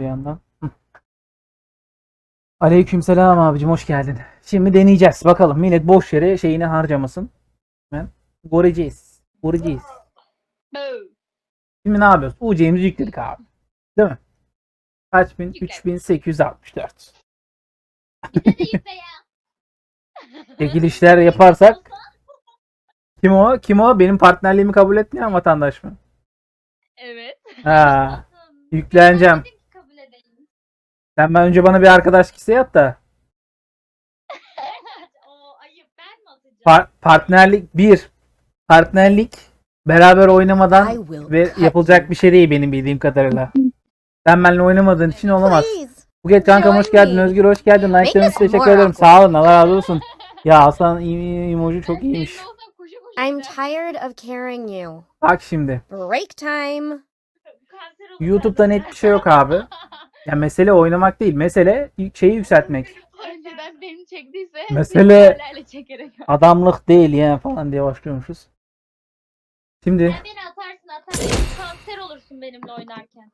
bir yandan. Aleykümselam abicim hoş geldin. Şimdi deneyeceğiz. Bakalım millet boş yere şeyini harcamasın. Hemen göreceğiz. Göreceğiz. Boo. Şimdi ne yapıyoruz? UC'mizi yükledik abi. Değil mi? Kaç bin? Yükledik. 3864. Bize de yükle ya. Çekilişler yaparsak kim o? Kim o? Benim partnerliğimi kabul etmeyen vatandaş mı? Evet. Ha, yükleneceğim. Ben dedim ki kabul edelim. Sen ben önce bana bir arkadaş kise yap da o ayıp ben mi atacağım? par- partnerlik bir partnerlik beraber oynamadan ve yapılacak bir şey değil benim bildiğim kadarıyla. Sen benimle oynamadığın için olamaz. Buket kankam hoş geldin. me. Özgür hoş geldin. Like'larınız us teşekkür ederim. Sağ olun. Allah razı olsun. Ya Hasan em- emoji çok iyiymiş. I'm tired of carrying you. Bak şimdi. Break time. YouTube'da net bir şey yok abi. Ya mesele oynamak değil. Mesele şeyi yükseltmek. Önceden beni çektiyse Mesele- çekerek. Adamlık değil ya falan diye başlıyormuşuz. Şimdi Sen beni atarsın atarsın kanser olursun benimle oynarken.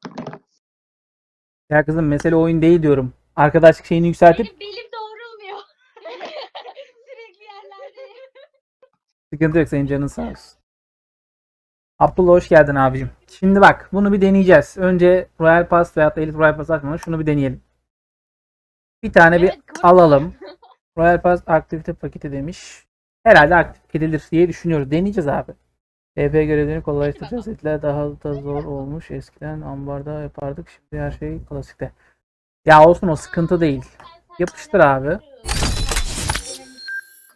ya kızım mesele oyun değil diyorum. Arkadaşlık şeyini yükseltip Benim belim doğrulmuyor. Sürekli yerlerdeyim. sıkıntı yok senin canın sağ olsun. Abdullah hoş geldin abicim. Şimdi bak bunu bir deneyeceğiz. Önce Royal Pass veyahut da Elite Royal Pass açmadan şunu bir deneyelim. Bir tane bir Evet, kıvırma. alalım. Royal Pass aktivite paketi demiş. Herhalde aktif edilir diye düşünüyoruz. Deneyeceğiz abi. EP görevlerini kolaylaştıracağız. Etler daha da zor olmuş. Eskiden ambarda yapardık. Şimdi her şey klasikte. Ya olsun o sıkıntı değil. Yapıştır abi.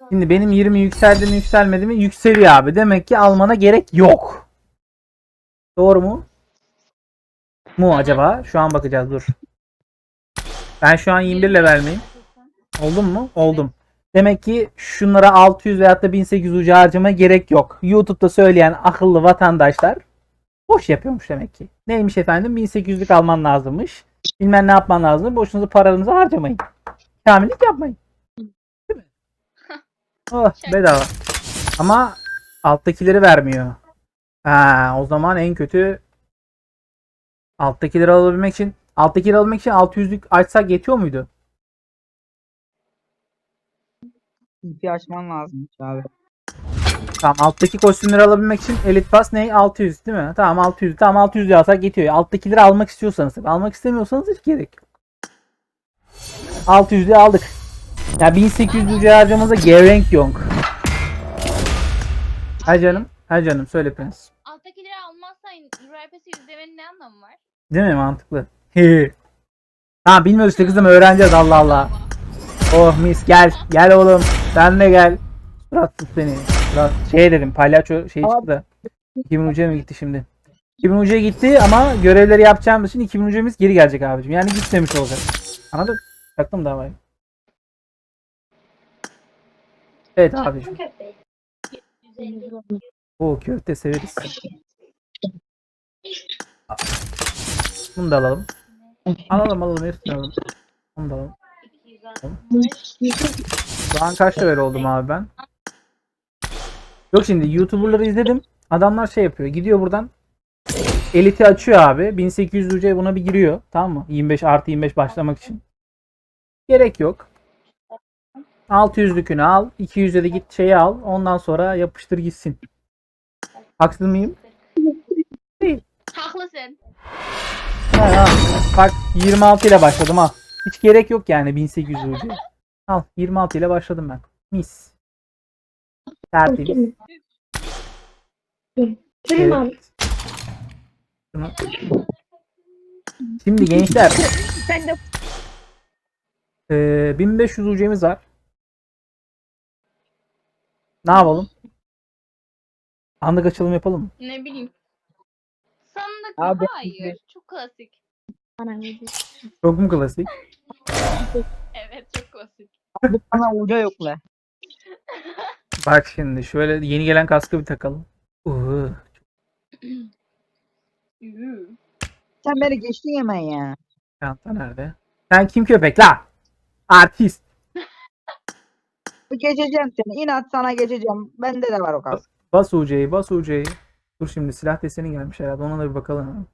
Şimdi benim 20 yükseldi mi yükselmedi mi? Yükseliyor abi. Demek ki almana gerek yok. Doğru mu? Mu acaba? Şu an bakacağız dur. Ben şu an 21 level miyim? Oldum mu? Oldum. Demek ki şunlara 600 veyahut da 1800 ucu harcama gerek yok. YouTube'da söyleyen akıllı vatandaşlar boş yapıyormuş demek ki. Neymiş efendim? 1800'lük alman lazımmış. Bilmem ne yapman lazım. Boşunuza paranızı harcamayın. Kamillik yapmayın. Değil mi? Oh bedava. Ama alttakileri vermiyor. Ha, o zaman en kötü alttakileri alabilmek için alttakileri alabilmek için 600'lük açsak yetiyor muydu? İpi açman lazım abi. Tamam alttaki kostümleri alabilmek için Elite Pass ne? 600 değil mi? Tamam 600. Tamam 600 alsak yetiyor. Alttakileri almak istiyorsanız. Almak istemiyorsanız hiç gerek yok. 600'ü aldık. Ya 1800 ucu harcamamıza gerek yok. Ha canım. Ha canım söyle prens. Alttakileri almazsan Royal Pass'i yüzlemenin ne anlamı var? Değil mi? Mantıklı. Tamam bilmiyoruz işte kızım öğreneceğiz Allah Allah. Oh mis gel. Gel oğlum. Sen de gel. Suratsız seni. Surat. Şey dedim palyaço şey çıktı da. 2000 ucuya mı gitti şimdi? 2000 ucuya gitti ama görevleri yapacağımız için 2000 ucumuz geri gelecek abicim. Yani gitmemiş olacak. Anladın? Taktım davayı. Evet abicim. O köfte severiz. Bunu da alalım. Alalım alalım hepsini alalım. Bunu da alalım. Şu an kaç level oldum abi ben? Yok şimdi YouTuber'ları izledim. Adamlar şey yapıyor. Gidiyor buradan. Elite açıyor abi. 1800 UC buna bir giriyor. Tamam mı? 25 artı 25 başlamak için. Gerek yok. 600'lükünü al. 200'e de git şeyi al. Ondan sonra yapıştır gitsin. Haksız mıyım? Haklısın. Ha, ha. Bak 26 ile başladım ha. Hiç gerek yok yani 1800 UC. Al 26 ile başladım ben. Mis. Tertemiz. Evet. Şunu- Şimdi gençler Sen de eee, 1500 UC'miz var. Ne yapalım? Anlık açılım yapalım mı? Ne bileyim. Sandık Abi, hayır. Çok klasik. Çok mu klasik? Evet çok klasik. bana uca yok la. Bak şimdi şöyle yeni gelen kaskı bir takalım. Uhu. Sen beni geçtin hemen ya. Çanta nerede? Sen kim köpek la? Artist. Geçeceğim seni. İnat sana geçeceğim. Bende de var o kas. Bas UC'yi bas UC'yi. Dur şimdi silah deseni gelmiş herhalde ona da bir bakalım.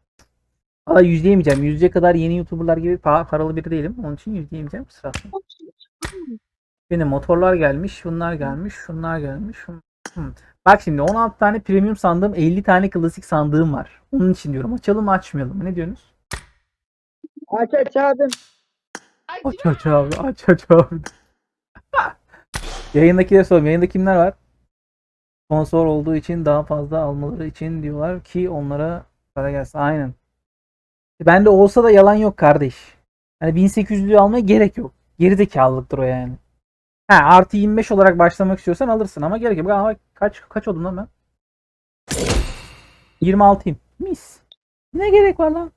Valla yüzleyemeyeceğim. Yüzce kadar yeni YouTuber'lar gibi pa- paralı biri değilim. Onun için yüzleyemeyeceğim. Bakmayın. Benim motorlar gelmiş. Şunlar gelmiş. Şunlar gelmiş. Hmm. Bak şimdi 16 tane premium sandığım 50 tane klasik sandığım var. Onun için diyorum. Açalım mı açmayalım mı? Ne diyorsunuz? Aç aç abim. Ay, Aç aç abi. Aç aç abi. Yayındakilere sorayım. Yayında kimler var? Sponsor olduğu için daha fazla almaları için diyorlar ki onlara para gelsin. Aynen. Bende olsa da yalan yok kardeş. Yani 1800'lüğü almaya gerek yok. Gerizekalılıktır o yani. Ha artı 25 olarak başlamak istiyorsan alırsın ama gerek yok. Ama kaç kaç oldum lan ben? 26'yım. Mis. Ne gerek var lan?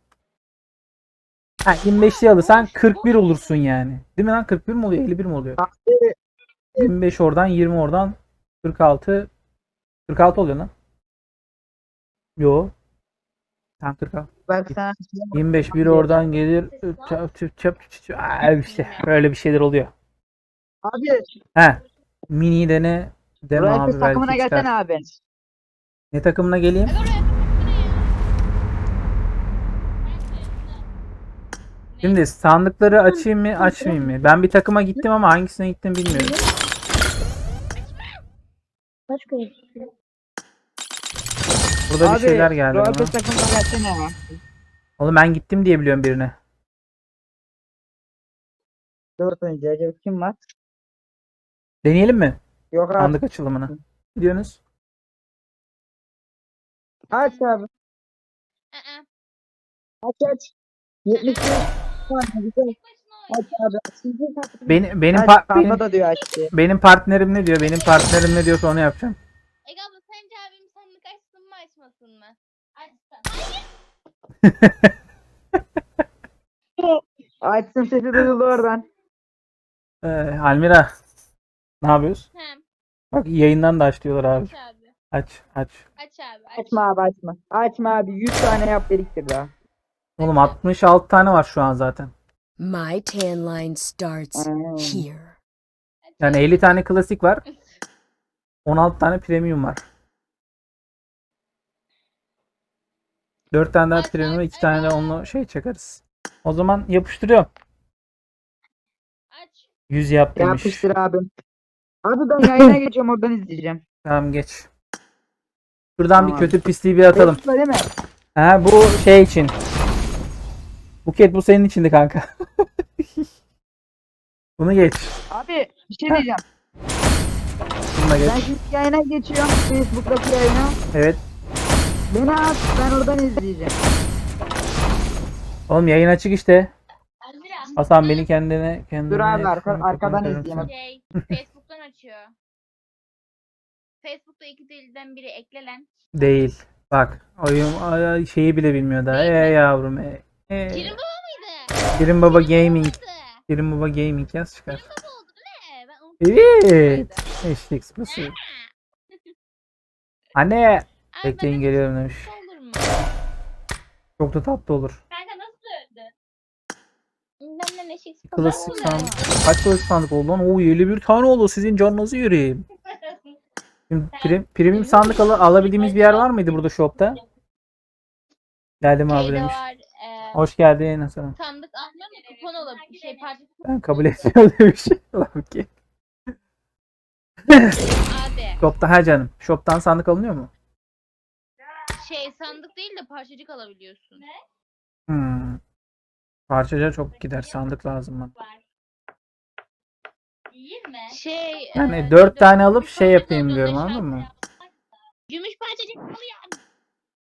Ha 25'li alırsan 41 olursun yani. Değil mi lan? 41 mi oluyor? 51 mi oluyor? 25 oradan 20 oradan 46 46 oluyor lan. Yo. Tam 46. Bak sana 25 bir oradan gelir. Çap çap çap çap. Aa, işte böyle bir şeyler oluyor. abi. He. Mini dene deme Royal abi Pass takımına belki çıkar. gelsene abi. Ne takımına geleyim? Şimdi sandıkları açayım mı açmayayım mı? Ben bir takıma gittim ama hangisine gittim bilmiyorum. Başka Burada bir abi, şeyler geldi bana. Pass takımına gelsene abi. Oğlum ben gittim diye biliyorum birine. Dört oyuncu acaba kim var? Deneyelim mi? Yok abi. Sandık açılımını. Ne diyorsunuz? Aç abi. Aç aç. 70 Tamam, güzel. Benim benim Aç, pa- kanka benim da diyor aç diye. benim partnerim ne diyor? Benim partnerim ne diyorsa onu yapacağım. Ege abla sence abim sandık açsın mı açmasın mı? Açsın. Açsın sesi duyuldu oradan. Ee, Almira. Ne yapıyoruz? Hem Bak yayından da aç diyorlar abi. aç abi. Aç aç. Aç abi aç. Açma abi açma. Açma abi 100 tane yap biriktir daha. Oğlum 66 tane var şu an zaten. My tan line starts Hmm. here. Yani abi. 50 tane klasik var. 16 tane premium var. 4 tane daha premium, 2 tane de onunla şey çakarız. O zaman yapıştırıyorum. Aç. 100 yap demiş. Yapıştır abim. Abi ben yayına geçiyorum oradan izleyeceğim. Tamam geç. Şuradan bir Tamam. kötü pisliği bir atalım. Değil mi? Ha bu şey için. Buket bu senin içindi kanka. Bunu geç. Abi bir şey diyeceğim. Bunu da geç. Ben şimdi yayına geçiyorum. Facebook'taki yayına. Evet. Beni aç ben oradan izleyeceğim. Oğlum yayın açık işte. Hasan beni kendine kendine Dur abi, arka- arkadan izleyeyim. Şey, Facebook'tan açıyor. Facebook'ta iki delilden biri eklelen. Değil. Bak oyun şeyi bile bilmiyor daha. E yavrum e. e. Kirin baba mıydı? Şirin Baba Gaming. Mıydı? Şirin Baba Gaming yaz çıkar. Kirin baba oldu değil mi? Ben unuttum. Evet. Hashtag spası. Anne. Bekleyin bana geliyorum demiş. Olur mu? Çok da tatlı olur. Kanka nasıl öldü? Benden eşek Klasik sandık. Kaç klasik sandık oldu lan? Oo 51 tane oldu. Sizin canınızı yürüyeyim. Şimdi prim, premium sandık al- alabildiğimiz bir yer var mıydı burada shopta? Geldim abi demiş. var. E, Hoş geldin Hasan. sandık almıyor mu? Kupon olabilir. Şey parça Ben kabul etmiyorum demiş. Ulan ki. abi. Shopta ha canım. Shop'tan sandık alınıyor mu? Şey sandık değil de parçacık alabiliyorsun. Hmm. Parçaca çok gider. Sandık lazım bana. İyi mi? Şey Yani e, dört dört- tane alıp şey yapayım diyorum şey anladın mı? Gümüş parçacık alıyor.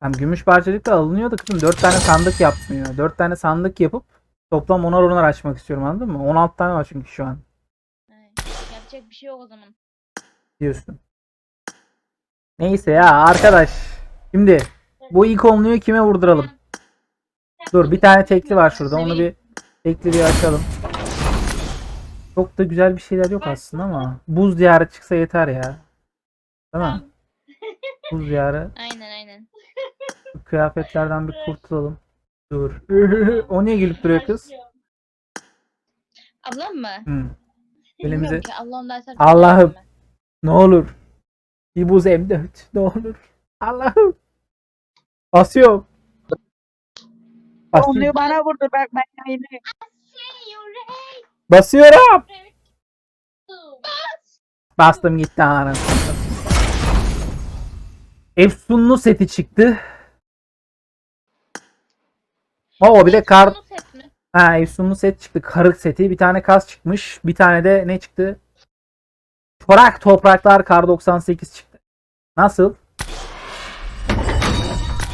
Hem gümüş parçacık da alınıyor da kızım 4 tane sandık yapmıyor. 4 tane sandık yapıp toplam 10'ar 10'ar açmak istiyorum anladın mı? 16 tane var çünkü şu an Evet, Yapacak bir şey yok o zaman. diyorsun. Neyse ya arkadaş. Şimdi bu ikonluyu kime vurduralım? Dur bir tane tekli var şurada. Onu bir tekli bir açalım. Çok da güzel bir şeyler yok aslında ama buz diyarı çıksa yeter ya. Değil mi? Buz diyarı. Aynen aynen. Şu kıyafetlerden bir kurtulalım. Dur. o niye gülüp duruyor kız? Ablam mı? Hı. Elimize Allah'ım. Allah'ım. ne olur. Bir buz M4 ne olur. Allah'ım. Basıyorum. Basayım. Onluyu bana vurdu bak ben yayını. Basıyorum. Bastım gitti anasını. Efsunlu seti çıktı. Oo bir de kar Bunu set mi? ha Efsunlu set çıktı. Karık seti. Bir tane kas çıkmış. Bir tane de ne çıktı? Çorak topraklar kar 98 çıktı. Nasıl?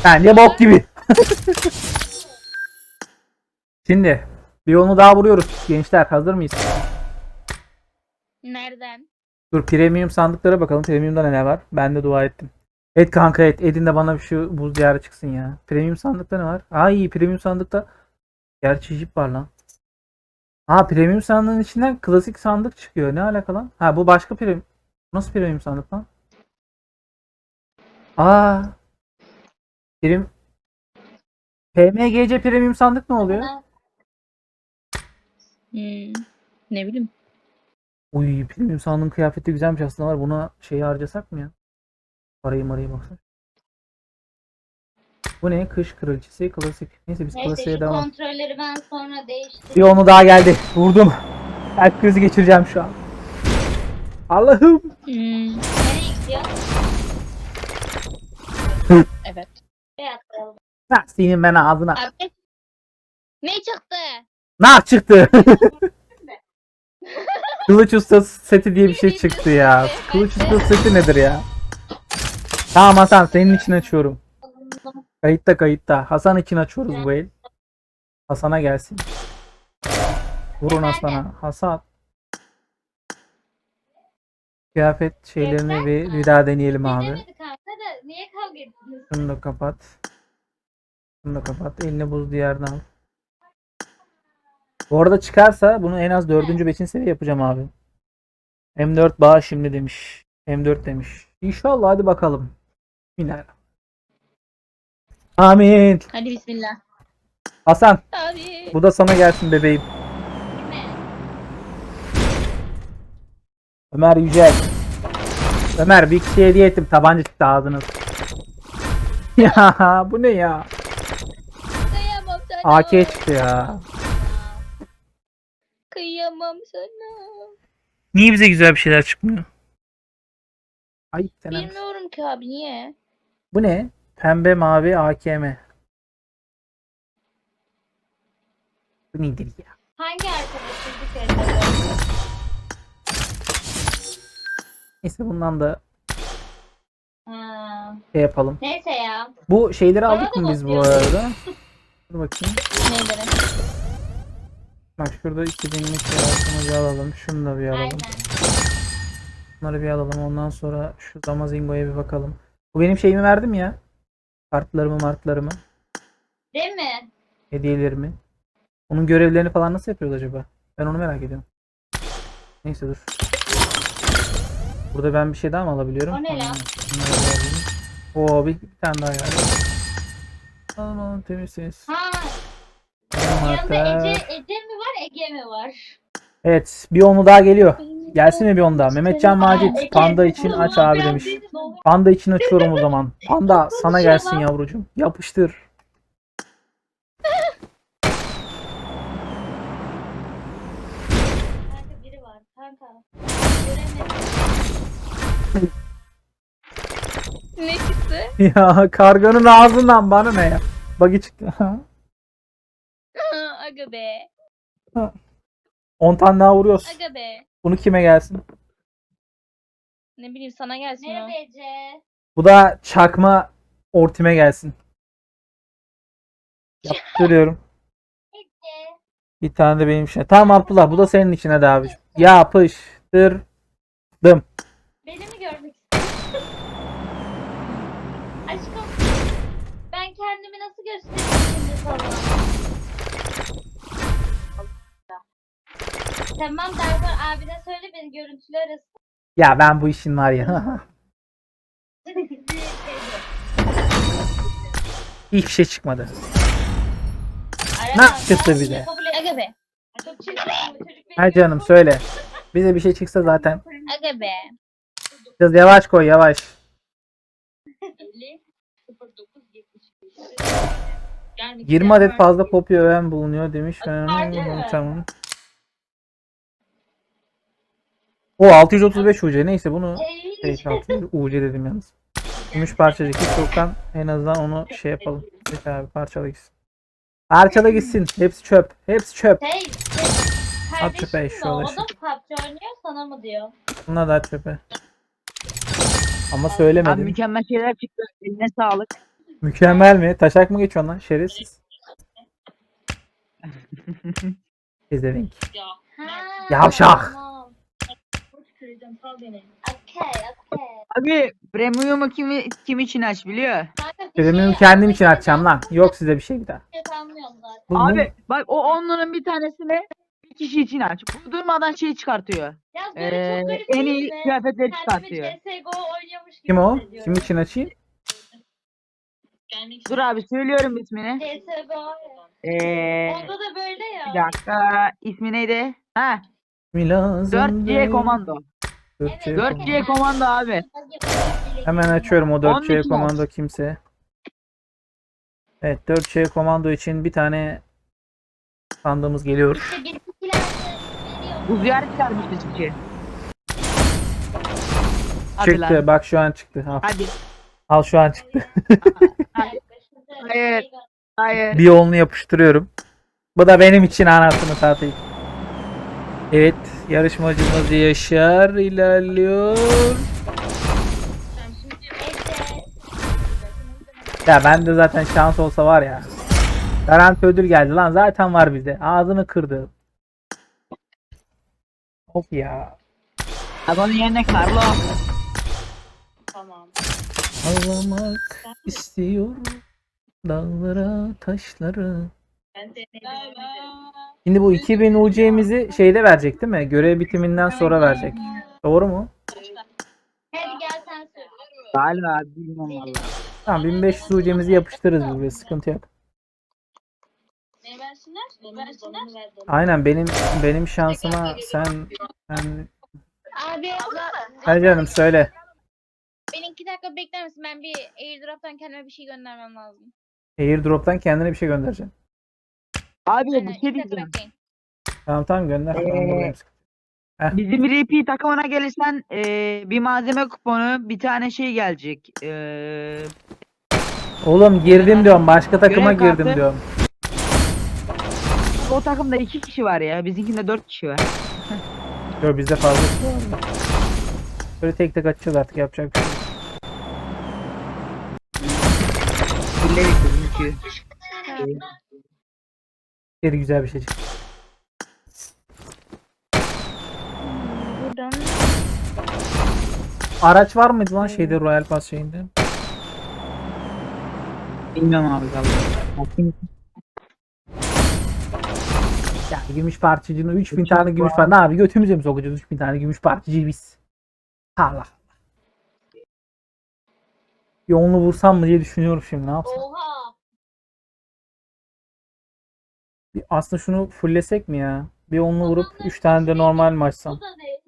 Bence bok gibi. Şimdi bir onu daha vuruyoruz. Gençler hazır mıyız? Nereden? Dur premium sandıklara bakalım. Premium'da neler var? Ben de dua ettim. Et kanka et. Edin de bana bir şu buz diyarı çıksın ya. Premium sandıkta ne var? Ay premium sandıkta gerçi jip var lan. Ha premium sandığın içinden klasik sandık çıkıyor. Ne alaka lan? Ha bu başka premium. Nasıl premium sandık lan? Aa. Prim PMGC premium sandık ne oluyor? Hmm, ne bileyim. Uy premium sandığın kıyafeti güzelmiş aslında var. Buna şeyi harcasak mı ya? Parayı marayı baksana. Bu ne? Kış kraliçesi klasik. Neyse biz Neyse klasiğe şu devam. kontrolleri ben sonra Bir değiştireyim. onu daha geldi. Vurdum. Kalp krizi geçireceğim şu an. Allah'ım. Hmm. Nereye gidiyor? evet. Beyaz kaldı. Ha, senin ben ağzına. Abi. Ne çıktı? Nah çıktı. Kılıç ustası seti diye bir şey çıktı ya. Kılıç ustası seti nedir ya? Tamam Hasan senin için açıyorum. Kayıtta kayıtta. Hasan için açıyoruz bu el. Hasan'a gelsin. Vurun Hasan'a. Hasan. Kıyafet şeylerini bir, bir daha deneyelim abi. Niye kavga? Şunu da kapat. Şunu da kapat. Eline buz diyarını al. Bu arada çıkarsa bunu en az 4. 5. seviye yapacağım abi. M4 bağ şimdi demiş. M4 demiş. İnşallah hadi bakalım. Bismillahirrahmanirrahim. Amin. Hadi bismillah. Hasan Abi. bu da sana gelsin bebeğim. Ömer Yücel. Ömer bir kişiye hediye ettim. Tabanca çıktı ağzınız. Ya bu ne ya? Kıyamam sana. AK çıktı ya. Kıyamam sana. Niye bize güzel bir şeyler çıkmıyor? Ay sen Bilmiyorum ki abi niye? Bu ne? Pembe mavi AKM. Bu nedir ya? Hangi arkadaşın bir kere Neyse bundan da Ha. şey yapalım. Neyse ya. Bu şeyleri Bana aldık da mı biz bu arada? Dur bakayım. Neyleri? Bak şurada iki binlik şey var. Şunu bir alalım. Şunu da bir alalım. Aynen. Bunları bir alalım. Ondan sonra şu Damazingo'ya bir bakalım. Bu benim şeyimi verdim ya. Kartlarımı martlarımı. Değil mi? Hediyelerimi. Onun görevlerini falan nasıl yapıyoruz acaba? Ben onu merak ediyorum. Neyse dur. Burada ben bir şey daha mı alabiliyorum? O ne lan? Oo bir, bir tane daha geldi. Aman temizsiniz. Ha. Yanında Ece, Ece mi var Ege mi var? Evet bir onu daha geliyor. Gelsin mi bir onu daha? Mehmetcan Macit Panda için aç abi demiş. Panda için açıyorum o zaman. Panda sana gelsin yavrucuğum. Yapıştır. Kanka biri var. Kanka. Göremedim. ne çıktı? Ya karganın ağzından bana ne ya? Bagi çıktı. Aga be. 10 tane daha vuruyoruz. Aga be. Bunu kime gelsin? Ne bileyim sana gelsin o. Merhaba Ece. Bu da çakma ortime gelsin. Yaptırıyorum. Ece. Bir tane de benim için. Tamam Abdullah bu da senin için hadi abiciğim. Yapıştırdım. Beni mi görmek istiyorsun? Aşkım. Ben kendimi nasıl göstereyim şimdi sana? Tamam Dargar abine söyle beni görüntülü arasın. Ya ben bu işin var ya. Hiçbir şey çıkmadı. Ne çıktı bize? Aga be. Çok çirkin bu çocuk beni Ha canım söyle. Bize bir şey çıksa zaten. Aga be. Kız yavaş koy yavaş. 50 09 75. Gelmek 20 isteyen adet fazla kopya öğen bulunuyor demiş. Mi? Tamam. O 635 UC neyse bunu Ey, şey 600 UC dedim yalnız. Gümüş parçacık hiç yoktan en azından onu şey yapalım. Peki abi parçala gitsin. Parçala gitsin. Hepsi çöp. Hepsi çöp. Hey, hey, At çöpe de o da PUBG oynuyor sana mı diyor? Bunlar da çöpe. Ama Abi söylemedim. mükemmel şeyler çıktı. Eline sağlık. Mükemmel mi? Taşak mı geçiyor lan? Şerefsiz. Ha, Yavşak. Kıracağım sal beni. Okey okey. Abi premium'u kim, kim için aç biliyor? Premium şey- kendim için açacağım lan. Yok size bir şey bir daha. Şey zaten. Abi bak o onların bir tanesini bir kişi için aç. Bu durmadan şey çıkartıyor. Böyle Ee, çok garip en değil iyi mi? kıyafetleri Kendimi çıkartıyor. CSGO oynuyormuş gibi Kim o? hissediyorum. Kim için açayım? Dur abi söylüyorum ismini. CSGO. Ee, Onda da böyle ya. bir dakika. İsmi neydi? Ha, Mi lazım 4C komando. 4C 4C komando abi. Hemen açıyorum o Onun 4C için komando kimse. Evet 4C komando için bir tane sandığımız geliyor. Bu ziyaret çıkarmıştı çünkü. Hadi Çıktı lan. bak şu an çıktı. Al, Hadi. al şu an çıktı. Hayır. Hayır. bir yolunu yapıştırıyorum. Bu da benim için anasını satayım. Evet yarışmacımız Yaşar ilerliyor. Ya bende zaten şans olsa var ya. Garanti ödül geldi lan zaten var bizde. Ağzını kırdı. Of ya. Adamın yerine Carlo. Tamam. Ağlamak istiyorum. Dağlara, taşlara. Şimdi bu 2000 UC'mizi şeyde verecek değil mi? Görev bitiminden sonra verecek. Doğru mu? Hadi gel sen söyle. Galiba bilmiyorum valla. Tamam 1500 UC'mizi yapıştırırız buraya sıkıntı yok. Aynen benim benim şansıma sen sen Abi Hadi canım söyle. beni iki dakika bekler misin? Ben bir airdrop'tan kendime bir şey göndermem lazım. Airdrop'tan kendine bir şey göndereceğim. Abi Aynen, bir iki şey dakika diyeceğim. bekleyin. Tamam tamam gönder. Ee, buradayım. Bizim RP takımına gelirsen eee, bir malzeme kuponu, bir tane şey gelecek. Eee Oğlum girdim diyorum. Başka takıma Görev girdim kartı. diyorum. o takımda iki kişi var ya. Bizimkinde dört kişi var. Yok bizde fazla var. Böyle tek tek açacağız artık yapacak bir şey. yok. Bilerek bizimki. Geri güzel bir şey çıktı. Buradan Araç var mıydı lan şeyde Royal Pass şeyinde? Bilmiyorum abi galiba. Bakayım. Ya gümüş parçacığını 3000 tane gümüş var. Ne abi götümüze mi sokacağız 3000 tane gümüş parçacıyı biz? Allah. Onlu vursam mı diye düşünüyorum şimdi ne yapsam? oha. Bir aslında şunu fulllesek mi ya? Bir onlu vurup 3 tane de normal mi açsam? Bu da ne?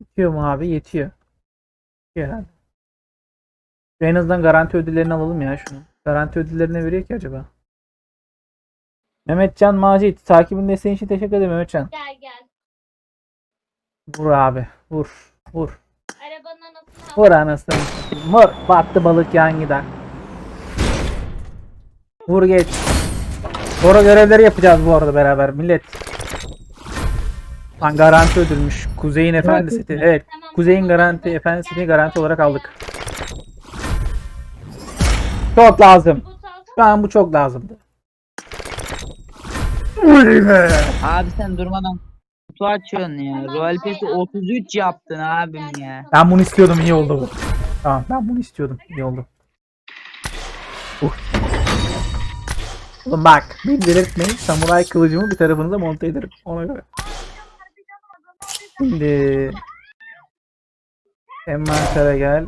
Yetiyor mu abi? Yetiyor. Yetiyor herhalde. En azından garanti ödüllerini alalım ya şunu. Garanti ödülleri ne veriyor ki acaba? Mehmetcan Macit. Takibin desteğin için teşekkür ederim Mehmetcan. Gel gel. Vur abi. Vur. Vur. Arabanın anasını al. Vur anasını. Vur. Battı balık yan gider. Vur geç. Sonra görevleri yapacağız bu arada beraber millet. Lan garanti ödülmüş. Kuzey'in efendi seti. Evet. Tamam, Kuzey'in garanti tamam. efendi Gel, setini garanti olarak aldık. Çok lazım. Şu an bu çok lazımdı. Uy be. Abi sen durmadan kutu açıyorsun ya. Royal Pass'i 33 yaptın abim ya. Ben bunu istiyordum iyi oldu bu. Tamam ben bunu istiyordum iyi oldu. Oğlum bak beni delirtmeyin samuray kılıcımı bir tarafınıza monte ederim ona göre. Şimdi envantere gel.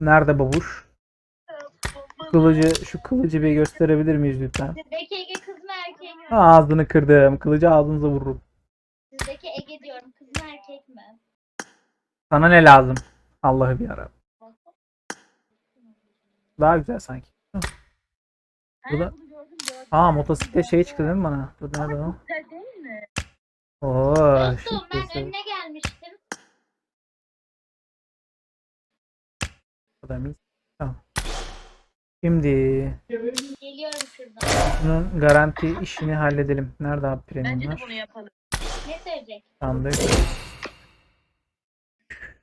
Nerede babuş? Kılıcı şu kılıcı bir gösterebilir miyiz lütfen? Sizdeki Ege kız mı erkek mi? Ağzını kırdım. Kılıcı ağzınıza vururum. Sizdeki Ege diyorum. Kız mı erkek mi? Sana ne lazım? Allah'ı bir ara. Daha güzel sanki. Bu da- Bunu gördüm gördüm. Aa motosiklet şey çıktı değil mi bana? Dur nerede o? Güzel değil mi? Oo, Dostum ben önüne gelmiştim. Bu da mis. Tamam. Şimdi Geliyorum şuradan. bunun garanti işini halledelim. Nerede abi Bence de premiumlar? bunu yapalım. Ne söyleyecek? Sandık.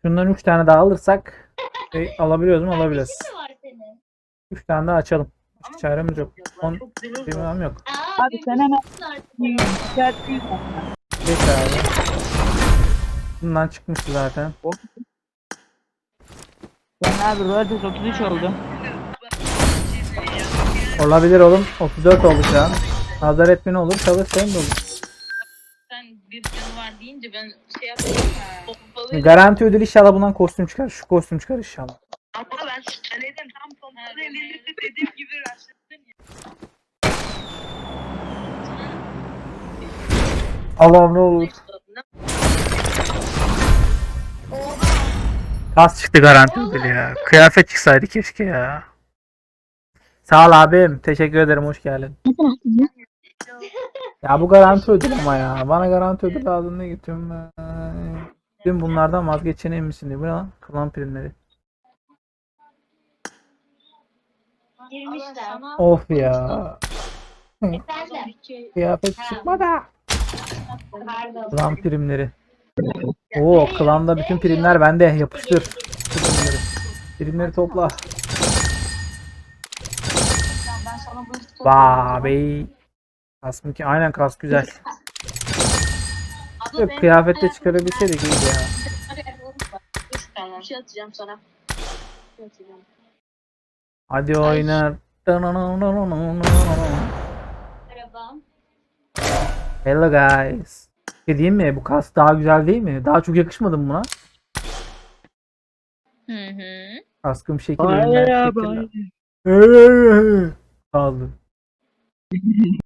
Şundan 3 tane daha alırsak şey, alabiliyoruz mu? Alabiliriz. Kardeşin mi var senin? 3 tane daha açalım. Başka çaremiz yok. On bilmem yok. Abi sen hemen büyümüşsün artık. Geç abi. Bundan çıkmıştı zaten. Ben abi Royalties 33 oldu. Olabilir oğlum. 34 oldu şu an. Nazar etme ne olur? Çalış senin de olur. Sen bir canı var deyince ben şey yaptım. Garanti ödül inşallah bundan kostüm çıkar. Şu kostüm çıkar inşallah. Ama ben söyledim tam pompalı elini dediğim gibi rastladın ya. Allah'ım ne olur. Kas çıktı garanti ödülü ya. Kıyafet çıksaydı keşke ya. Sağ ol abim. Teşekkür ederim. Hoş geldin. Ya bu garanti ödül ama ya. Bana garanti ödül lazım ne getiriyorum ben. Dün bunlardan vazgeçene misin diye. Bu ne lan? Klan primleri. Girmişler. Of ya. Efendim. Kıyafet çıkmadı. Klan primleri. Oo klanda bütün primler bende. Yapıştır. Primleri. Primleri topla. Vay bey. Kas mı ki? Aynen kas güzel. Yok, kıyafette çıkarabilseydik iyiydi ya. Bir şey atacağım sana. Bir şey atacağım. Hadi oynar. Merhaba. Hello guys. Şey diyeyim mi? Bu kas daha güzel değil mi? Daha çok yakışmadı mı buna? Hı hı. Kaskım şekil Hayır abi. Kaldı.